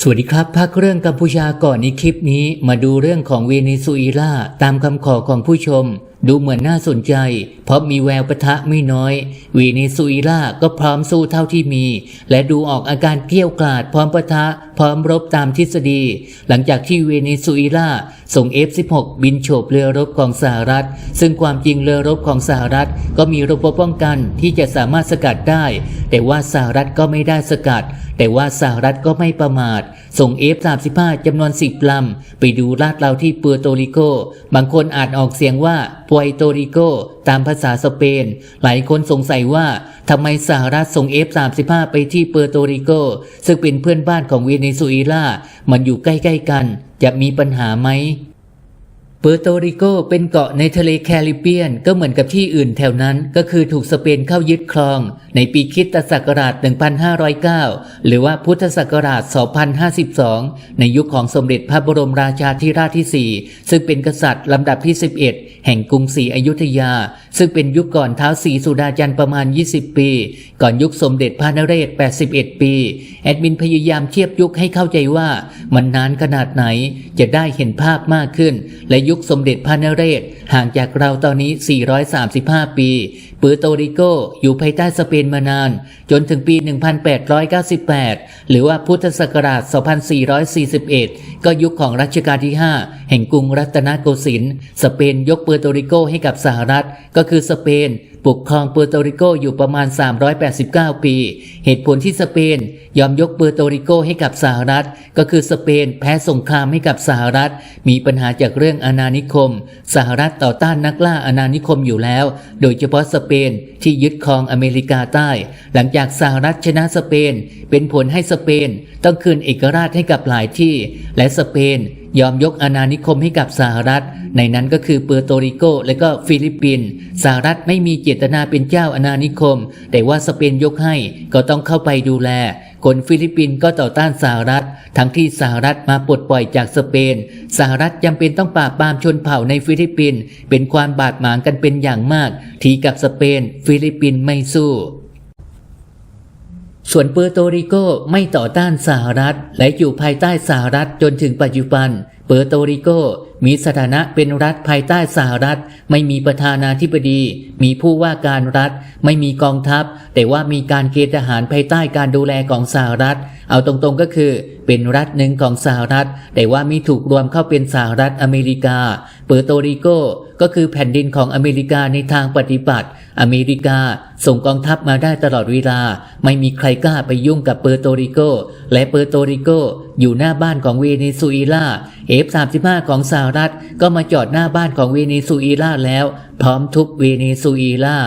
สวัสดีครับพักเรื่องกัมพูชาก่อนในคลิปนี้มาดูเรื่องของเวเนซุเอลาตามคำขอของผู้ชม ดูเหมือนน่าสนใจ เพราะมีแววปะทะไม่น้อยวเนซุเอลาก็พร้อมสู้เท่าที่มี และดูออกอาการเกี้ยวกราดพร้อมปะทะ พร้อมรบตามทฤษฎี หลังจากที่เวเนซุเอลาส่ง F-16 บินโฉบเรือรบของสหรัฐ ซึ่งความจริงเรือรบของสหรัฐ ก็มีระบบป้องกันที่จะสามารถสกัดได้ แต่ว่าสหรัฐก็ไม่ได้สกัด แต่ว่าสหรัฐก็ไม่ประมาท ส่ง F-35 จำนวน10ลำไปดูลาดเราที่เปอร์โตริโก บางคนอาจออกเสียงว่าปวยโตริโก ตามภาษาสเปน หลายคนสงสัยว่าทำไมสหรัฐส่ง F-35 ไปที่เปอร์โตริโก ซึ่งเป็นเพื่อนบ้านของเวเนซุเอลา มันอยู่ใกล้ ๆ กัน จะมีปัญหาไหม เปอร์โตริโกเป็นเกาะในทะเลแคริบเบียนก็เหมือนกับที่อื่นแถวนั้นก็คือถูกสเปนเข้ายึดครอง ในปีคิตศักราช 1509 หรือว่าพุทธศักราช 2052 ในยุคของสมเด็จพระบรมราชาธิราชที่ 4 ซึ่งเป็นกษัตริย์ลำดับที่ 11 แห่งกรุงศรีอยุธยา ซึ่งเป็นยุคก่อนเท้าสีสุดาจันทร์ประมาณ 20 ปี ก่อนยุคสมเด็จพระนเรศ 81 ปี แอดมินพยายามเทียบยุคให้เข้าใจว่ามันนานขนาดไหนจะได้เห็นภาพมากขึ้นและยุคสมเด็จพระนเรศห่างจากเราตอนนี้ 435 ปีปอโตริโกอยู่ภายใต้สเปนมานาน จนถึงปี 1898 หรือว่าพุทธศักราช 2441 ก็ยุคของรัชกาลที่ 5 แห่งกรุงรัตนโกสินทร์สเปนยกเปอโตริโกให้กับสหรัฐ ก็คือสเปนปกครองเปอโตริโกอยู่ประมาณ 389 ปี เหตุผลที่สเปนยอมยกเปอโตริโกให้กับสหรัฐ ก็คือสเปน แพ้สงครามให้กับสหรัฐ มีปัญหาจากเรื่องอาณานิคม สหรัฐต่อต้านนักล่าอาณานิคมอยู่แล้ว โดยเฉพาะสเปนที่ยึดครองอเมริกาใต้ หลังจากสหรัฐชนะสเปน เป็นผลให้สเปนต้องคืนเอกราชให้กับหลายที่ และสเปนยอมยกอาณานิคมให้กับสหรัฐ ในนั้นก็คือเปอร์โตริโก และก็ฟิลิปปินส์สหรัฐไม่มีเจตนาเป็นเจ้าอาณานิคม แต่ว่าสเปนยกให้ก็ต้องเข้าไปดูแล คนฟิลิปปินส์ก็ต่อต้านสหรัฐ ทั้งที่สหรัฐมาปลดปล่อยจากสเปน สหรัฐจำเป็นต้องปราบปรามชนเผ่าในฟิลิปปินส์เป็นความบาดหมางกันเป็นอย่างมาก ทีกับสเปน ฟิลิปปินส์ไม่สู้ส่วนเปอร์โตริโกไม่ต่อต้านสหรัฐ และอยู่ภายใต้สหรัฐจนถึงปัจจุบัน เปอร์โตริโกมีสถานะเป็นรัฐภายใต้สหรัฐ ไม่มีประธานาธิบดี มีผู้ว่าการรัฐ ไม่มีกองทัพ แต่ว่ามีการเกณฑ์ทหารภายใต้การดูแลของสหรัฐ เอาตรงๆก็คือ เป็นรัฐหนึ่งของสหรัฐ แต่ว่ามีถูกรวมเข้าเป็นสหรัฐอเมริกา เปอร์โตริโกก็คือแผ่นดินของอเมริกาในทางปฏิบัติ อเมริกาส่งกองทัพมาได้ตลอดเวลา ไม่มีใครกล้าไปยุ่งกับเปอร์โตริโก และเปอร์โตริโก อยู่หน้าบ้านของเวเนซุเอลา F35 ของสหรัฐก็มาจอดหน้าบ้านของเวเนซุเอลาแล้ว พร้อมทุบเวเนซุเอลา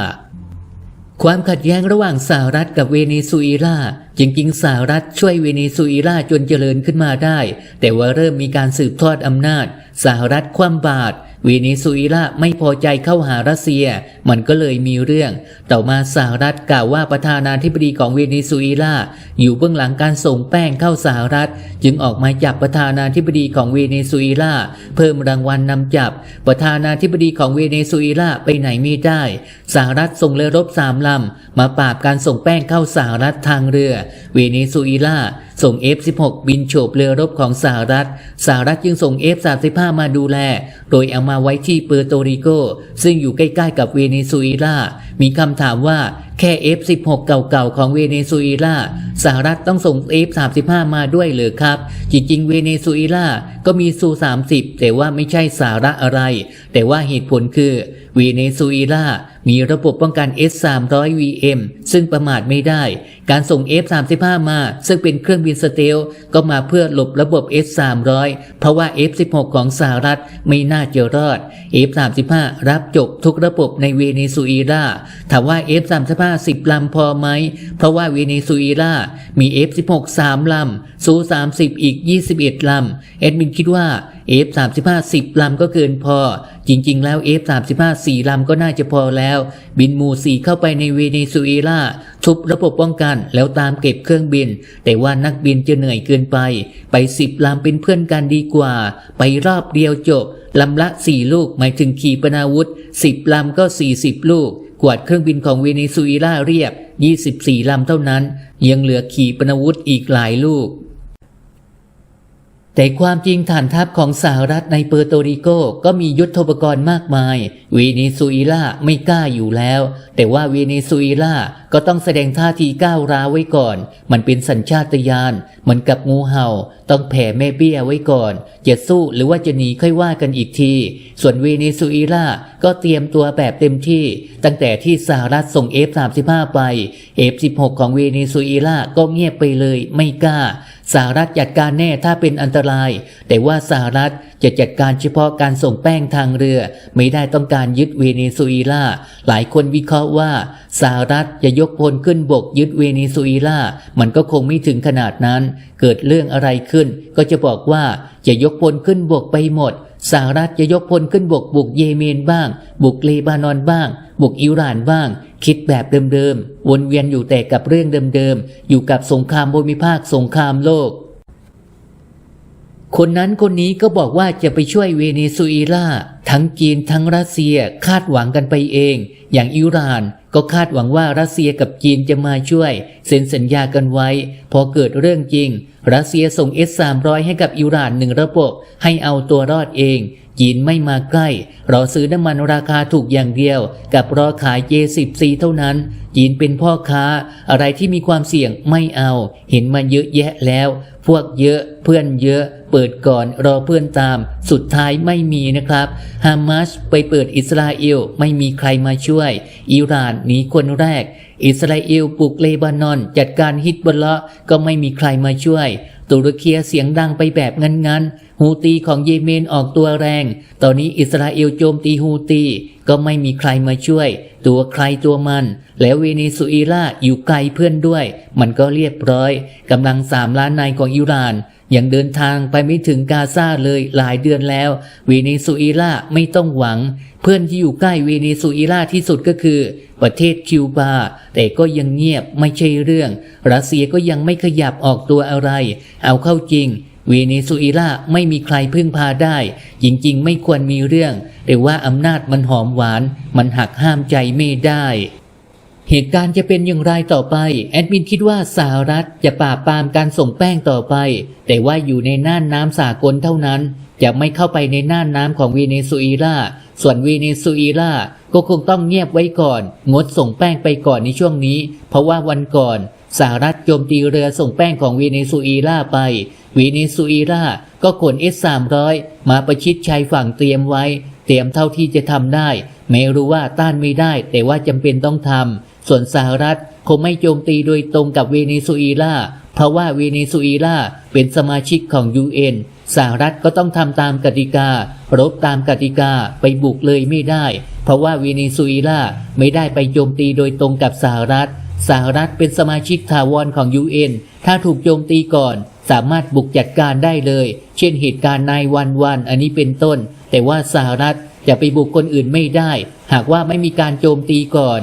ความขัดแย้งระหว่างสหรัฐกับเวเนซุเอลาจริงๆสหรัฐช่วยเวเนซุเอลาจนเจริญขึ้นมาได้ แต่ว่าเริ่มมีการสืบทอดอำนาจ สหรัฐคว่ำบาตร วเนซุเอลาไม่พอใจเข้าหารัสเซีย มันก็เลยมีเรื่อง ต่อมาสหรัฐกล่าวว่าประธานาธิบดีของวเนซุเอลาอยู่เบื้องหลังการส่งแป้งเข้าสหรัฐ จึงออกมาจับประธานาธิบดีของวเนซุเอลาเพิ่มรางวัลนำจับ ประธานาธิบดีของวเนซุเอลาไปไหนไม่ได้ สหรัฐส่งเรือรบสามลำ มาปราบการส่งแป้งเข้าสหรัฐทางเรือวเนซุเอลา ส่ง F16 บินโฉบเรือรบของสหรัฐ สหรัฐจึงส่ง F35 มาดูแล โดยเอามาไว้ที่เปอร์โตริโก ซึ่งอยู่ใกล้ๆกับเวเนซุเอลา มีคำถามว่าแค่ F16 เก่าๆ ของเวเนซุเอลา สหรัฐต้องส่ง F35 มาด้วยหรือครับ จริงๆ เวเนซุเอลา ก็มีซู 30 แต่ว่าไม่ใช่สาระอะไร แต่ว่าเหตุผลคือ เวเนซุเอลา มีระบบป้องกัน S300VM ซึ่งประมาทไม่ได้ การส่ง F35 มา ซึ่งเป็นเครื่องบินสเตลก็มาเพื่อหลบระบบ S300 เพราะว่า F16 ของสหรัฐไม่น่าจะรอด F35 รับจบทุกระบบในเวเนซุเอลาถามว่า F35 10 ลำพอไหม เพราะว่าเวเนซุเอลามี F16 3 ลำซู30 อีก 21 ลำแอดมินคิดว่า F35 10 ลำก็เกินพอ จริง ๆ แล้ว F35 4 ลำก็น่าจะพอแล้ว บินมู่4เข้าไปในเวเนซุเอลาทุบระบบป้องกันแล้วตามเก็บเครื่องบิน แต่ว่านักบินจะเหนื่อยเกินไป ไปสิบลำเป็นเพื่อนกันดีกว่า ไปรอบเดียวจบลำละสี่ลูกหมายถึงขีปนาวุธสิบลำก็สี่สิบลูก กวาดเครื่องบินของเวเนซุเอลาเรียบ 24 ลำเท่านั้น ยังเหลือขีปนาวุธอีกหลายลูก แต่ความจริงฐานทัพของสหรัฐในเปอร์โตริโกก็มียุทธปกรณ์มากมาย เวเนซุเอลาไม่กล้าอยู่แล้ว แต่ว่าเวเนซุเอลาก็ต้องแสดงท่าทีก้าวร้าวไว้ก่อน มันเป็นสัญชาตญาณเหมือนกับงูเห่า ต้องแผ่แม่เบี้ยไว้ก่อนจะสู้หรือว่าจะหนีค่อยว่ากันอีกที ส่วนเวเนซุเอลาก็เตรียมตัวแบบเต็มที่ ตั้งแต่ที่สหรัฐส่ง F35 ไป F16 ของเวเนซุเอลาก็เงียบไปเลยไม่กล้า สหรัฐจัดการแน่ถ้าเป็นอันตราย แต่ว่าสหรัฐจะจัดการเฉพาะการส่งแป้งทางเรือ ไม่ได้ต้องการยึดเวเนซุเอลา หลายคนวิเคราะห์ว่าสหรัฐจะยกพลขึ้นบกยึดเวเนซุเอลา มันก็คงไม่ถึงขนาดนั้น เกิดเรื่องอะไรขึ้น ก็จะบอกว่าจะยกพลขึ้นบกไปหมดสหรัฐจะยกพลขึ้นบกบุกเยเมนบ้าง บุกเลบานอนบ้าง บุกอิหร่านบ้าง คิดแบบเดิมๆ วนเวียนอยู่แต่กับเรื่องเดิมๆ อยู่กับสงครามภูมิภาคสงครามโลก คนนั้นคนนี้ก็บอกว่าจะไปช่วยเวเนซุเอลาทั้งจีนทั้งรัสเซียคาดหวังกันไปเอง อย่างอิหร่านก็คาดหวังว่ารัสเซียกับจีนจะมาช่วย เซ็นสัญญากันไว้ พอเกิดเรื่องจริง รัสเซียส่ง S-300 ให้กับอิหร่านหนึ่งระบบให้เอาตัวรอดเอง จีนไม่มาใกล้ รอซื้อน้ำมันราคาถูกอย่างเดียว กับรอขาย J10C เท่านั้น จีนเป็นพ่อค้า อะไรที่มีความเสี่ยงไม่เอา เห็นมาเยอะแยะแล้ว พวกเยอะเพื่อนเยอะ เปิดก่อนรอเพื่อนตาม สุดท้ายไม่มีนะครับ ฮามาสไปเปิดอิสราเอลไม่มีใครมาช่วย อิหร่านหนีคนแรก อิสราเอลปลุกเลบานอน จัดการฮิตบอลละก็ไม่มีใครมาช่วย ตุรกีเสียงดังไปแบบงันๆ ฮูตีของเยเมนออกตัวแรง ตอนนี้อิสราเอลโจมตีฮูตี ก็ไม่มีใครมาช่วย ตัวใครตัวมัน แล้วเวเนซุเอลาอยู่ไกลเพื่อนด้วย มันก็เรียบร้อยกำลังสามล้านนายของอิหร่านยังเดินทางไปไม่ถึงกาซาเลยหลายเดือนแล้วเวเนซุเอลาไม่ต้องหวัง เพื่อนที่อยู่ใกล้เวเนซุเอลาที่สุดก็คือ ประเทศคิวบา แต่ก็ยังเงียบไม่ใช่เรื่อง รัสเซียก็ยังไม่ขยับออกตัวอะไรเอาเข้าจริง เวเนซุเอลาไม่มีใครพึ่งพาได้ จริงๆ ไม่ควรมีเรื่อง แต่ว่าอำนาจมันหอมหวาน มันหักห้ามใจไม่ได้ เหตุการณ์จะเป็นอย่างไรต่อไป แอดมินคิดว่าสหรัฐจะปราบปรามการส่งแป้งต่อไป แต่ว่าอยู่ในน่านน้ำสากลเท่านั้น จะไม่เข้าไปในน่านน้ำของเวเนซุเอลาส่วนเวเนซุเอลาก็คงต้องเงียบไว้ก่อน งดส่งแป้งไปก่อนในช่วงนี้ เพราะว่าวันก่อน สหรัฐโจมตีเรือส่งแป้งของเวเนซุเอลาไปเวเนซุเอลาก็ขน S-300 มาประชิดชายฝั่งเตรียมไว้ เตรียมเท่าที่จะทำได้ ไม่รู้ว่าต้านไม่ได้ แต่ว่าจำเป็นต้องทำส่วนสหรัฐคงไม่โจมตีโดยตรงกับเวเนซุเอลาเพราะว่าเวเนซุเอลาเป็นสมาชิกของ UN สหรัฐก็ต้องทำตามกติการบตามกติกาไปบุกเลยไม่ได้ เพราะว่าเวเนซุเอลาไม่ได้ไปโจมตีโดยตรงกับสหรัฐ สหรัฐเป็นสมาชิกถาวรของ UN ถ้าถูกโจมตีก่อน สามารถบุกจัดการได้เลย เช่นเหตุการณ์นายวันวันอันนี้เป็นต้น แต่ว่าสหรัฐจะไปบุกคนอื่นไม่ได้ หากว่าไม่มีการโจมตีก่อน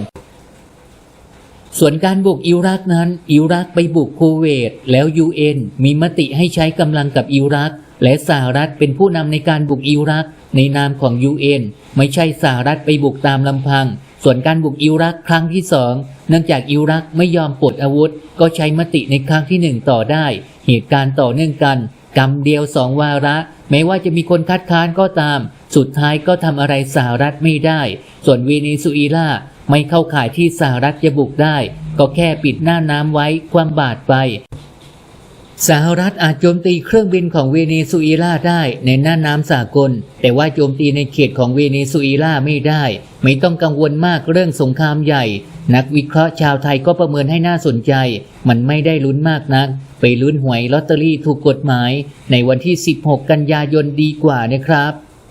ส่วนการบุกอิรักนั้น อิรักไปบุกคูเวต แล้ว UN มีมติให้ใช้กำลังกับอิรัก และสหรัฐเป็นผู้นำในการบุกอิรัก ในนามของ UN ไม่ใช่สหรัฐไปบุกตามลำพัง ส่วนการบุกอิรักครั้งที่สอง เนื่องจากอิรักไม่ยอมปลดอาวุธ ก็ใช้มติในครั้งที่หนึ่งต่อได้ เหตุการณ์ต่อเนื่องกัน กรรมเดียวสองวาระ แม้ว่าจะมีคนคัดค้านก็ตาม สุดท้ายก็ทำอะไรสหรัฐไม่ได้ ส่วนเวเนซุเอลาไม่เข้าข่ายที่สหรัฐจะบุกได้ ก็แค่ปิดหน้าน้ำไว้ความบาดไป สหรัฐอาจโจมตีเครื่องบินของเวเนซุเอลาได้ในหน้านน้ำสากล แต่ว่าโจมตีในเขตของเวเนซุเอลาไม่ได้ ไม่ต้องกังวลมากเรื่องสงครามใหญ่ นักวิเคราะห์ชาวไทยก็ประเมินให้น่าสนใจ มันไม่ได้ลุ้นมากนัก ไปลุ้นหวยลอตเตอรี่ถูกกฎหมาย ในวันที่ 16 กันยายนดีกว่านะครับ